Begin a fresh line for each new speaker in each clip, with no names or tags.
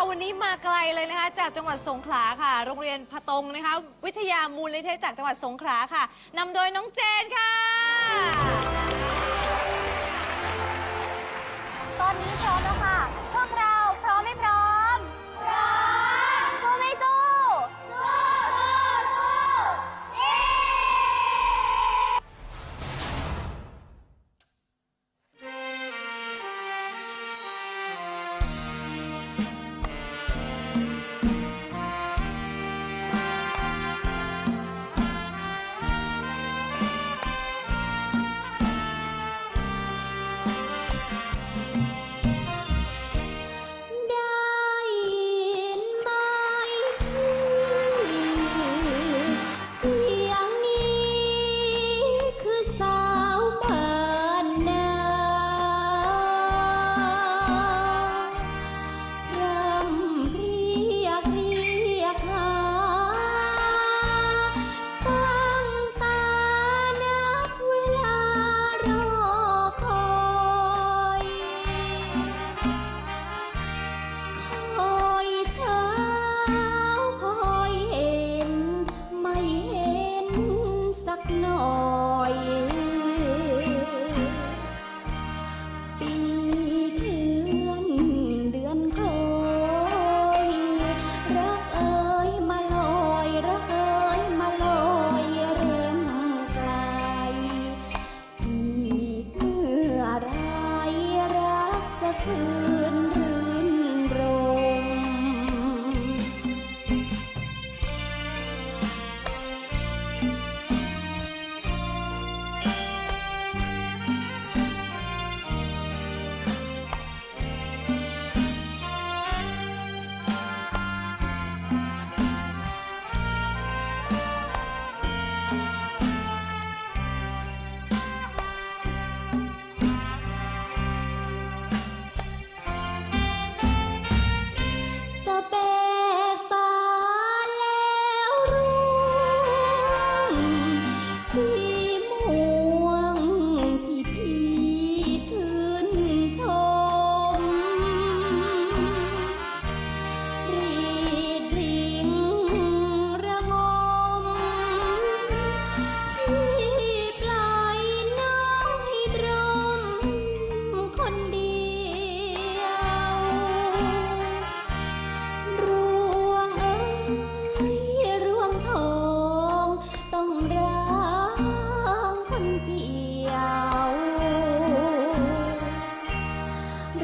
ค่ะวันนี้มาไกลเลยนะคะ จากจังหวัดสงขลาค่ะ โรงเรียนพะตงนะคะ วิทยามูลนิธิจากจังหวัดสงขลาค่ะนำโดยน้องเจนค่ะ
ก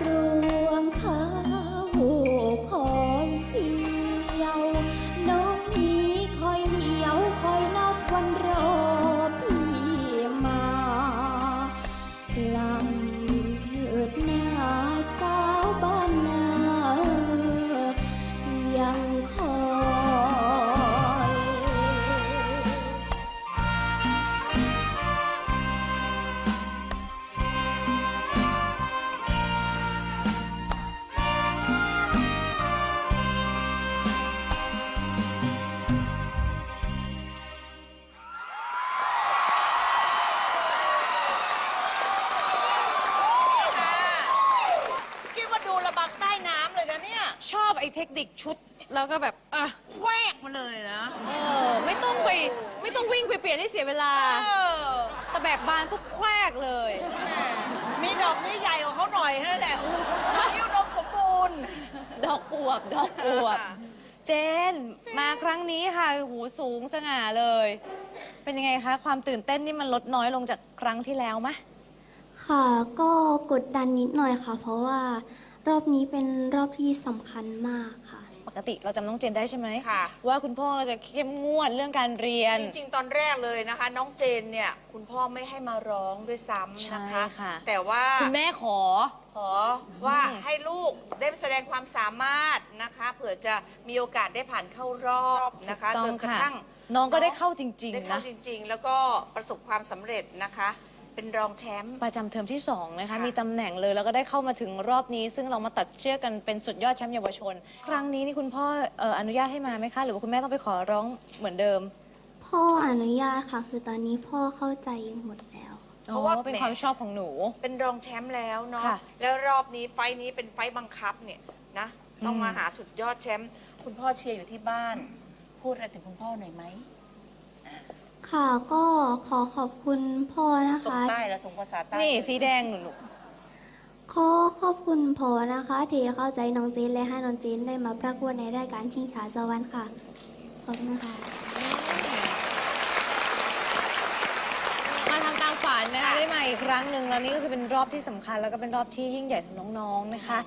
ร
ชุดแล้วก็แบบอะ
แควกมาเลยนะ
เออไม่ต้องไปไม่ต้องวิ่งไปเปลี่ยนให้เสียเวลา
เออ
ตะแบกบานปุ๊บแควกเลย
มีดอกนี้ใหญ่กว่าเขาหน่อยเท่านั่นแหละนิ้วดมสมบูรณ์
ดอกอวบ ดอกอวบ เจน มาครั้งนี้ค่ะหูสูงสง่าเลย เป็นยังไงคะ ความตื่นเต้นนี่มันลดน้อยลงจากครั้งที่แล้วไหม
ค่ะ ก็กดดันนิดหน่อยค่ะ เพราะว่ารอบนี้เป็นรอบที่สำคัญมากค่ะ
ปกติเราจำน้องเจนได้ใช่ไหม
ค่ะ
ว่าคุณพ่อเราจะเข้มงวดเรื่องการเรียน
จริง ๆ ตอนแรกเลยนะคะ น้องเจนเนี่ย คุณพ่อไม่ให้มาร้องด้วยซ้ำนะคะ
ใช่ค่ะ
แต่ว่า
คุณแม่ขอ
ขอว่าให้ลูกได้แสดงความสามารถนะคะเผื่อจะมีโอกาสได้ผ่านเข้ารอบนะคะ
ถูก
จ
ต้อนง
กระ
ค่ะ
ทั่ง
น้องก็ได้เข้าจริง
ได้
ๆ
เข้า
นะ
จริง ๆ แล้วก็ประสบความสำเร็จนะคะ เป็นรองแชมป์
ประจำเทอมที่ 2 นะคะ
ค่ะ
มีตำแหน่งเลยแล้วก็ได้เข้ามาถึงรอบนี้ ซึ่งเรามาตัดเชือกกันเป็นสุดยอดแชมป์เยาวชน ครั้งนี้นี่คุณพ่อเอ่ออนุญาตให้มาไหมคะ หรือว่าคุณแม่ต้องไปขอร้องเหมือนเดิม
พ่ออนุญาตค่ะ คือตอนนี้พ่อเข้าใจหมดแล้ว
เพราะว่า
อ๋อเป็น
แหม
ความชอบของหนู
เป็นรองแชมป์แล้วเนาะ
ค่ะ
แล้วรอบนี้ไฟท์นี้เป็นไฟท์บังคับเนี่ยนะต้องมาหาสุดยอดแชมป์คุณพ่อเชียร์อยู่ที่บ้าน พูดอะไรถึงคุณพ่อหน่อยไหม
ค่ะก็ขอขอบคุณพ่อนะ
ส่ง
คะ
ใต้แล้วส่งภาษาใต้
นี่สีแดงหนูลูก
ขอขอบคุณพ่อนะคะที่เข้าใจน้องจีนและให้น้องจีนได้มาประกวดในรายการชิงช้าสวรรค์ค่ะ ขอบคุณค่ะ
มาทำตามฝันนะคะได้มาอีกครั้งหนึ่งแล้วนี่ก็คือเป็นรอบที่สำคัญ แล้วก็เป็นรอบที่ยิ่งใหญ่สำหรับน้องๆนะคะ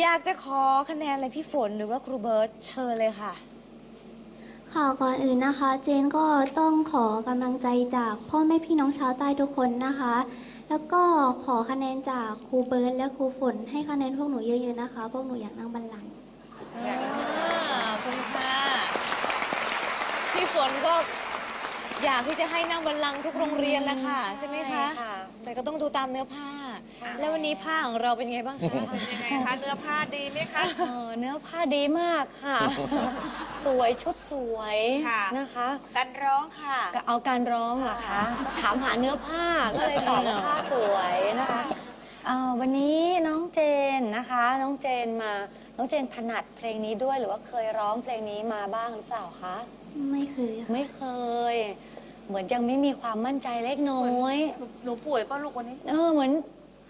อยากจะขอคะแนนอะไรพี่ฝนหรือว่าครูเบิร์ตเชิญเลยค่ะ
ค่ะก่อนอื่นนะคะ เจนก็ต้องขอกำลังใจจากพ่อแม่พี่น้องชาวใต้ทุกคนนะคะ แล้วก็ขอคะแนนจากครูเบิร์ตและครูฝน ให้คะแนนพวกหนูเยอะๆนะคะ พวกหนูอยากนั่งบัลลังก์
อ่าขอบคุณค่ะพี่ฝนก็อยากที่จะให้นั่งบัลลังก์ทุกโรงเรียนแหละค่ะ ใช่ไหมคะ
ใช่ค่ะ
แต่ก็ต้องดูตามเนื้อผ้า แล้ววันนี้ผ้าของเราเป็นไงบ้างคะ
ยังไงคะเนื้อผ้าดีไหมคะ
เออเนื้อผ้าดีมากค่ะ สวยชุดสวย
ค่ะ
นะคะ
การร้องค่ะ
ก็เอาการร้องเหรอคะถามหาเนื้อผ้าก็เลยตอบว่าผ้าสวยนะคะเอ่อวันนี้น้องเจนนะคะ น้องเจนมา น้องเจนถนัดเพลงนี้ด้วยหรือว่าเคยร้องเพลงนี้มาบ้างหรือเปล่าคะ
ไม่เคยค่ะ
ไม่เคย เหมือนยังไม่มีความมั่นใจเล็กน้อย
หนูหนูป่วยป่ะลูกวันนี้
เออเหมือน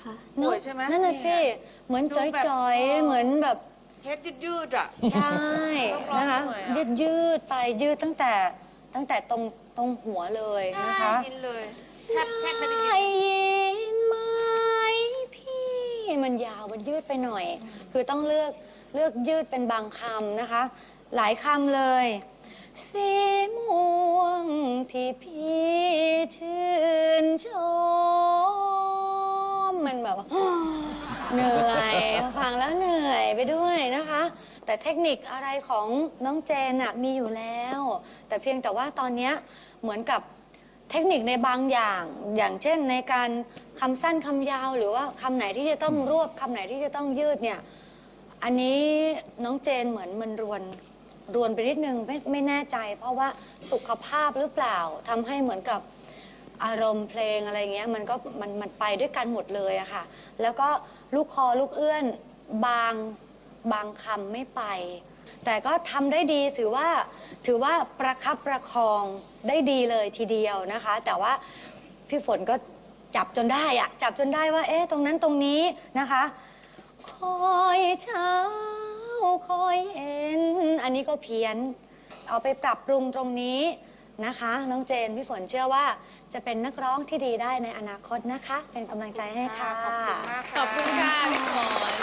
ค่ะ
เนอะ
ป่วยใช่ไหม
นั่นน่ะสิ
นี่ไง
เหมือน
ดูแบบ
จอย
เออ
ๆเหมือนแบบ
เฮ็ดยืดๆอะ
ใช่
ต้องร้อง
นะคะ
หน่อยอะ
ยืดยืดๆไปยืดตั้งแต่ตั้งแต่ตรงตรงหัวเลยนะคะ
ได้ยินเลยแทบแทบไม่ได้ยิน
ได้ยินไหมพี่มันยาวมันยืดไปหน่อย คือต้องเลือกเลือกยืดเป็นบางคำนะคะ หลายคำเลย สีม่วงที่พี่ชื่นชมมัน แบบว่า เหนื่อยฟังแล้วเหนื่อยไปด้วยนะคะ แต่เทคนิคอะไรของน้องเจนอะมีอยู่แล้ว แต่เพียงแต่ว่าตอนเนี้ยเหมือนกับเทคนิคในบางอย่าง อย่างเช่นในการคำสั้นคำยาว หรือว่าคำไหนที่จะต้องรวบคำไหนที่จะต้องยืดเนี่ย อันนี้น้องเจนเหมือนมันรวนรวนไปนิดนึงไม่ไม่แน่ใจ เพราะว่าสุขภาพหรือเปล่าทำให้เหมือนกับ อารมณ์เพลงอะไรเงี้ยมันก็มันมันไปด้วยกันหมดเลยอะค่ะ แล้วก็ลูกคอลูกเอื้อนบางบางคำไม่ไป แต่ก็ทำได้ดีถือว่าถือว่าประคับประคองได้ดีเลยทีเดียวนะคะ แต่ว่าพี่ฝนก็จับจนได้อะจับจนได้ว่า เอ๊ะตรงนั้นตรงนี้นะคะ คอยเช้า คอยเห็น อันนี้ก็เพี้ยน เอาไปปรับปรุงตรงนี้ นะคะ น้องเจนพี่ฝนเชื่อว่าจะเป็นนักร้องที่ดีได้ในอนาคตนะคะ เป็นกำลังใจให้ค่ะ
ขอบคุณมาก
ขอบคุณค่ะพี่ฝน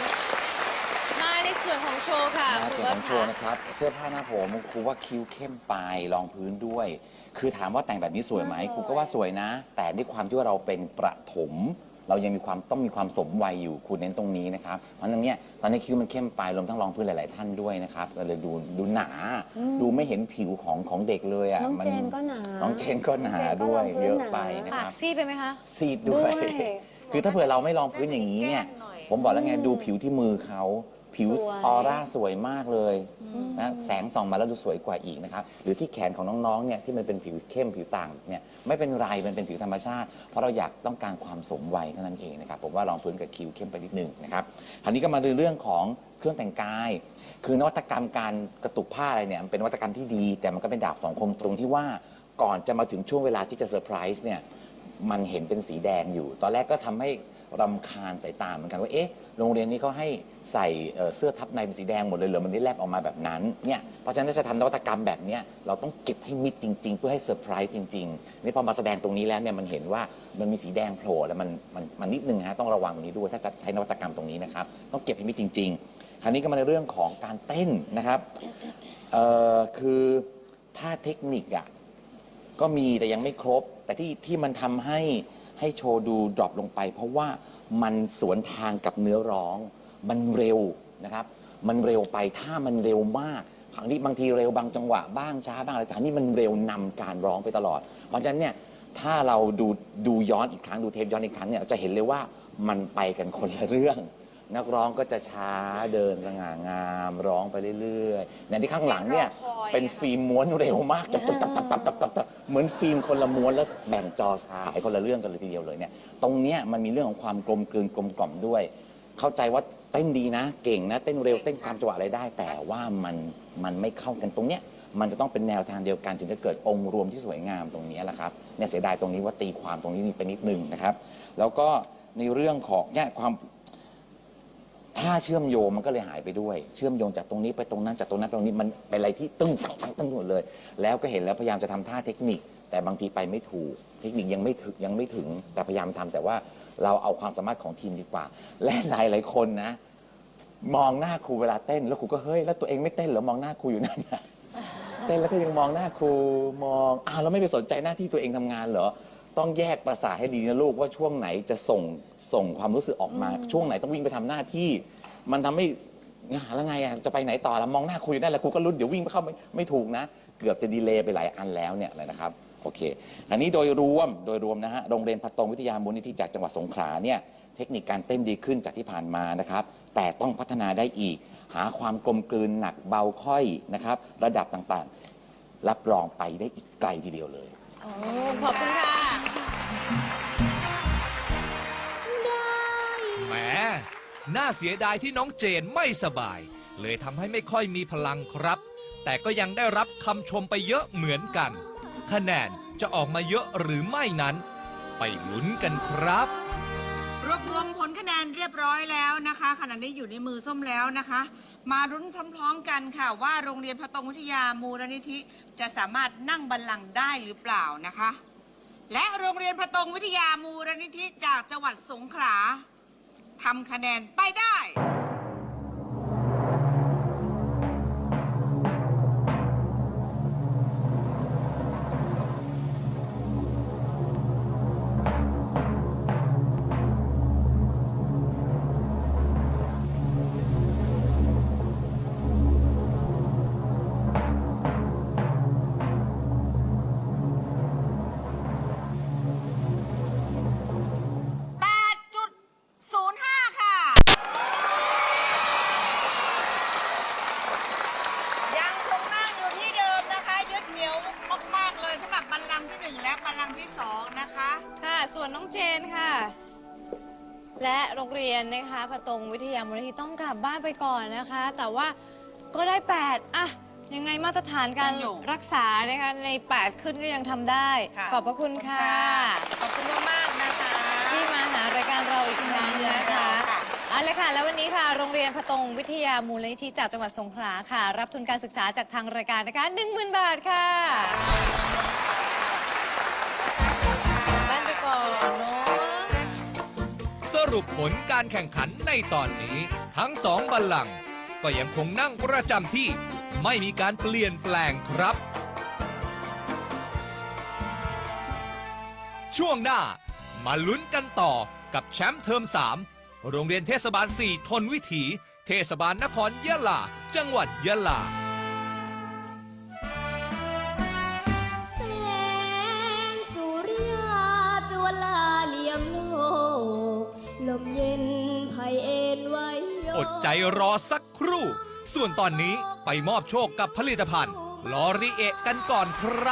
มาในส่วนของโชว์ค่ะ
นะ
ครู
ส่วน
เบิ
ข
ร์
อง
ต
โชว์
ค่ะ
นะครับ เสื้อผ้าหน้าผมครูว่าคิ้วเข้มปลายรองพื้นด้วย คือถามว่าแต่งแบบนี้สวยไหมครูก็ว่าสวยนะ แต่ด้วยความที่ว่าเราเป็นประถม เรายังมีความต้องมีความสมวัยอยู่ครูเน้นตรงนี้นะครับ เพราะฉะนั้นเนี่ยตอนนี้คิ้วมันเข้มปลายรวมทั้งรองพื้นหลาย ๆ ท่านด้วยนะครับก็เลยดูดูหนา ดูไม่เห็นผิวของของเด็กเลยอะ
น้อง
มั
เจนก็หนา
น้องเจนก็หนา
น้องเจนก็
ด้วย
รองพื้น
เยอะ
หนา
ไปนะ
ปา
ค
ก
รับ
ซีดไปไหมคะ
ซีดด้วย
ด้วย
คือถ้าเผื่อเราไม่ลองพื้นอย่างนี้เนี่ย ผมบอกแล้วไงดูผิวที่มือเขา ผิว
สวย
ออร่าสวยมากเลยนะแสงส่องมาแล้วดูสวยกว่าอีกนะครับ หรือที่แขนของน้องๆเนี่ยที่มันเป็นผิวเข้มผิวต่างเนี่ยไม่เป็นไรมันเป็นผิวธรรมชาติ เพราะเราอยากต้องการความสมวัยเท่านั้นเองนะครับผมว่าลองพื้นกับคิ้วเข้มไปนิดนึงนะครับคราวนี้ก็มาดูเรื่องของเครื่องแต่งกาย คือนวัตกรรมการกระตุกผ้าอะไรเนี่ยมันเป็นนวัตกรรมที่ดี แต่มันก็เป็นดาบสองคมตรงที่ว่าก่อนจะมาถึงช่วงเวลาที่จะเซอร์ไพรส์เนี่ย มันเห็นเป็นสีแดงอยู่ ตอนแรกก็ทำให้รำคาญสายตาเหมือนกันว่า เอ๊ะ โรงเรียนนี้เขาให้ใส่เอ่อเสื้อทับในเป็นสีแดงหมดเลยเหรอ มันได้แลบออกมาแบบนั้น เนี่ย เพราะฉะนั้นถ้าจะทำนวัตกรรมแบบเนี้ยเราต้องเก็บให้มิดจริง ๆ เพื่อให้เซอร์ไพรส์จริงๆ นี่พอมาแสดงตรงนี้แล้วเนี่ยมันเห็นว่ามันมีสีแดงโผล่แล้วมันมันมันนิดนึงฮะต้องระวังตรงนี้ด้วยถ้าจะใช้นวัตกรรมตรงนี้นะครับต้องเก็บให้มิดจริง ๆ คราวนี้ก็มาในเรื่องของการเต้นนะครับ เอ่อคือถ้าเทคนิคอะ ก็มีแต่ยังไม่ครบ แต่ที่ที่มันทำให้ให้โชว์ดูดรอปลงไป เพราะว่ามันสวนทางกับเนื้อร้อง มันเร็วนะครับ มันเร็วไปถ้ามันเร็วมากครั้งนี้บางทีเร็วบางจังหวะบ้างช้าบ้างอะไรแต่อันนี่มันเร็วนำการร้องไปตลอด เพราะฉะนั้นเนี่ยถ้าเราดูดูย้อนอีกครั้งดูเทปย้อนอีกครั้งเนี่ยเราจะเห็นเลยว่ามันไปกันคนละเรื่อง นักร้องก็จะช้าเดินสง่างามร้องไปเรื่อยๆในที่ข้างหลังเนี่ยเป็นฟิล์มม้วนเร็วมากจับๆๆๆๆๆบจัเหมือนฟิล์มคนละม้วนแล้วแบ่งจอสายคนละเรื่องกันเลยทีเดียวเลยเนี่ยตรงเนี้ยมันมีเรื่องของความกลมกลืนกลมกล่อมด้วย เข้าใจว่าเต้นดีนะ เก่งนะ เต้นเร็วเต้นความจังหวะอะไรได้ แต่ว่ามันมันไม่เข้ากันตรงเนี้ยมันจะต้องเป็นแนวทางเดียวกัน ถึงจะเกิดองค์รวมที่สวยงามตรงนี้แหละครับเนี่ยเสียดายตรงนี้ว่าตีความตรงนี้ไปนิดนึงนะครับ แล้วก็ในเรื่องของเนี่ยความ ถ้าเชื่อมโยงมันก็เลยหายไปด้วย เชื่อมโยงจากตรงนี้ไปตรงนั้นจากตรงนั้นไปตรงนี้มันเป็นอะไรที่ตึ้งตึ้งตึ้งตึ้งหมดเลย แล้วก็เห็นแล้วพยายามจะทำท่าเทคนิค แต่บางทีไปไม่ถูก เทคนิคยังไม่ถึงยังไม่ถึงแต่พยายามทำแต่ว่าเราเอาความสามารถของทีมดีกว่า และหลายหลายๆคนนะ มองหน้าครูเวลาเต้น แล้วครูก็เฮ้ยแล้วตัวเองไม่เต้นเหรอมองหน้าครูอยู่นั่นนะ เต้นแล้วก็ยังมองหน้าครูมองอ้าวแล้วไม่ไปสนใจหน้าที่ตัวเองทำงานเหรอ ต้องแยกประสาทให้ดีนะลูกว่าช่วงไหนจะส่งส่งความรู้สึกออกมา ช่วงไหนต้องวิ่งไปทำหน้าที่ มันทำให้งานแล้วไงอะจะไปไหนต่อละมองหน้าครูอยู่นั่นแหละครูก็รุ้นเดี๋ยววิ่งไปเข้าไม่ไม่ถูกนะ เกือบจะดีเลย์ไปหลายอันแล้วเนี่ยเลยนะครับโอเคอันนี้โดยรวมโดยรวมนะฮะโรงเรียนพัตรงวิทยามูลนิธิจากจังหวัดสงขลาเนี่ยเทคนิคการเต้นดีขึ้นจากที่ผ่านมานะครับ แต่ต้องพัฒนาได้อีก หาความกลมกลืนหนักเบาค่อยนะครับ ระดับต่างๆ รับรองไปได้อีกไกลทีเดียวเลย
โอ้ ขอบคุณค่ะ
แหม น่าเสียดายที่น้องเจนไม่สบาย เลยทำให้ไม่ค่อยมีพลังครับ แต่ก็ยังได้รับคำชมไปเยอะเหมือนกัน คะแนนจะออกมาเยอะหรือไม่นั้น ไปลุ้นกันครับ
รวมผลคะแนนเรียบร้อยแล้วนะคะขณะนี้อยู่ในมือส้มแล้วนะคะ มารุ้นพร้อมๆกันค่ะ ว่าโรงเรียนพระตรงวิทยามูลนิธิจะสามารถนั่งบัลลังก์ได้หรือเปล่านะคะ และโรงเรียนพระตรงวิทยามูลนิธิจากจังหวัดสงขลาทำคะแนนไปได้ และบัลลังก์ที่2นะคะ
ค่ะ ส่วนน้องเจนค่ะ และโรงเรียนนะคะพะตงวิทยามูลนิธิต้องกลับบ้านไปก่อนนะคะ แต่ว่าก็ได้ 8อะยังไงมาตรฐานการ
ยังอยู่
รักษานะคะใน 8 ขึ้นก็ยังทำได้
ค่ะ
ขอบพระคุณค่ะ
ขอบคุณมากๆนะคะ
ที่มาหารายการเราอีกครั้งนะคะ
ค่ะ
เอาเลยค่ะ แล้ววันนี้ค่ะ โรงเรียนพะตงวิทยามูลนิธิจากจังหวัดสงขลาค่ะ รับทุนการศึกษาจากทางรายการนะคะ 10,000 บาทค่ะ
รุปผลการแข่งขันในตอนนี้ ทั้งสองบัลลังก์ก็ยังคงนั่งประจำที่ไม่มีการเปลี่ยนแปลงครับ ช่วงหน้ามาลุ้นกันต่อกับแชมป์เทอม 3 โรงเรียนเทศบาล 4 ทนวิถี เทศบาลนครยะลา จังหวัดยะลา ใจรอสักครู่ ส่วนตอนนี้ไปมอบโชคกับผลิตภัณฑ์ลอรีเอะกันก่อนครับ